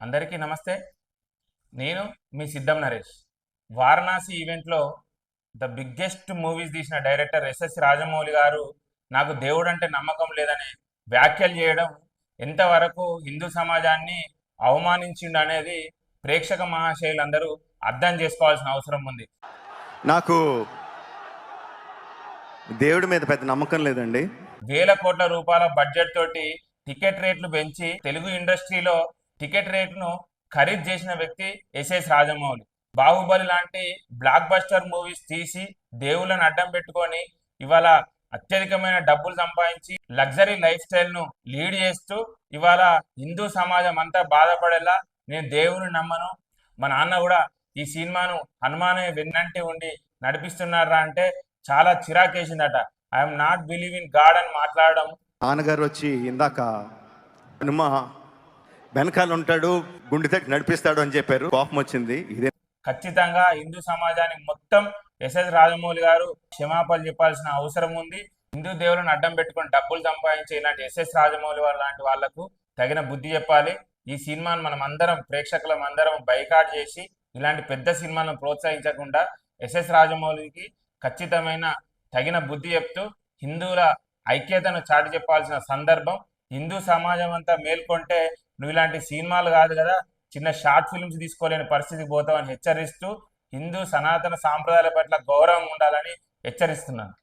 అందరికీ నమస్తే. నేను మీ సిద్ధం నరేష్. వారణాసి ఈవెంట్లో ద బిగ్గెస్ట్ మూవీస్ తీసిన డైరెక్టర్ ఎస్ఎస్ రాజమౌళి గారు నాకు దేవుడు అంటే నమ్మకం లేదని వ్యాఖ్యలు చేయడం ఎంతవరకు హిందూ సమాజాన్ని అవమానించిండు అనేది ప్రేక్షక మహాశయులందరూ అర్థం చేసుకోవాల్సిన అవసరం ఉంది. నాకు దేవుడి మీద పెద్ద నమ్మకం లేదండి. వేల కోట్ల రూపాయల బడ్జెట్ తోటి టికెట్ రేట్లు పెంచి తెలుగు ఇండస్ట్రీలో టికెట్ రేటును ఖరీదు చేసిన వ్యక్తి ఎస్ఎస్ రాజమౌళి. బాహుబలి లాంటి బ్లాక్ బస్టర్ మూవీస్ తీసి దేవుళ్ళని అడ్డం పెట్టుకొని ఇవాళ అత్యధికమైన డబ్బులు సంపాదించి లగ్జరీ లైఫ్ స్టైల్ను లీడ్ చేస్తూ ఇవాళ హిందూ సమాజం అంతా బాధపడేలా నేను దేవుని నమ్మను. మా నాన్న కూడా ఈ సినిమాను హనుమానే విన్నంటి ఉండి నడిపిస్తున్నారా అంటే చాలా చిరాకేసిందట. I'm not believe in god అని మాట్లాడడం. నాన్నగారు వచ్చి ఇందాక హనుమ వెనకాల ఉంటాడు గుండె తట్టి నడిపిస్తాడు అని చెప్పారు. కోపం వచ్చింది. ఇదే ఖచ్చితంగా హిందూ సమాజానికి మొత్తం ఎస్ఎస్ రాజమౌళి గారు క్షమాపణలు చెప్పాల్సిన అవసరం ఉంది. హిందూ దేవులను అడ్డం పెట్టుకొని డబ్బులు సంపాదించే ఇలాంటి ఎస్ఎస్ రాజమౌళి వారు లాంటి వాళ్ళకు తగిన బుద్ధి చెప్పాలి. ఈ సినిమాను మనం అందరం ప్రేక్షకులం అందరం బైకాట్ చేసి ఇలాంటి పెద్ద సినిమాలను ప్రోత్సహించకుండా ఎస్ఎస్ రాజమౌళికి ఖచ్చితమైన తగిన బుద్ధి చెప్తూ హిందువుల ఐక్యతను చాటి చెప్పాల్సిన సందర్భం హిందూ సమాజం అంతా మేల్కొంటే నువ్వు ఇలాంటి సినిమాలు కాదు కదా చిన్న షార్ట్ ఫిల్మ్స్ తీసుకోలేని పరిస్థితికి పోతామని హెచ్చరిస్తూ హిందూ సనాతన సాంప్రదాయాల పట్ల గౌరవం ఉండాలని హెచ్చరిస్తున్నాను.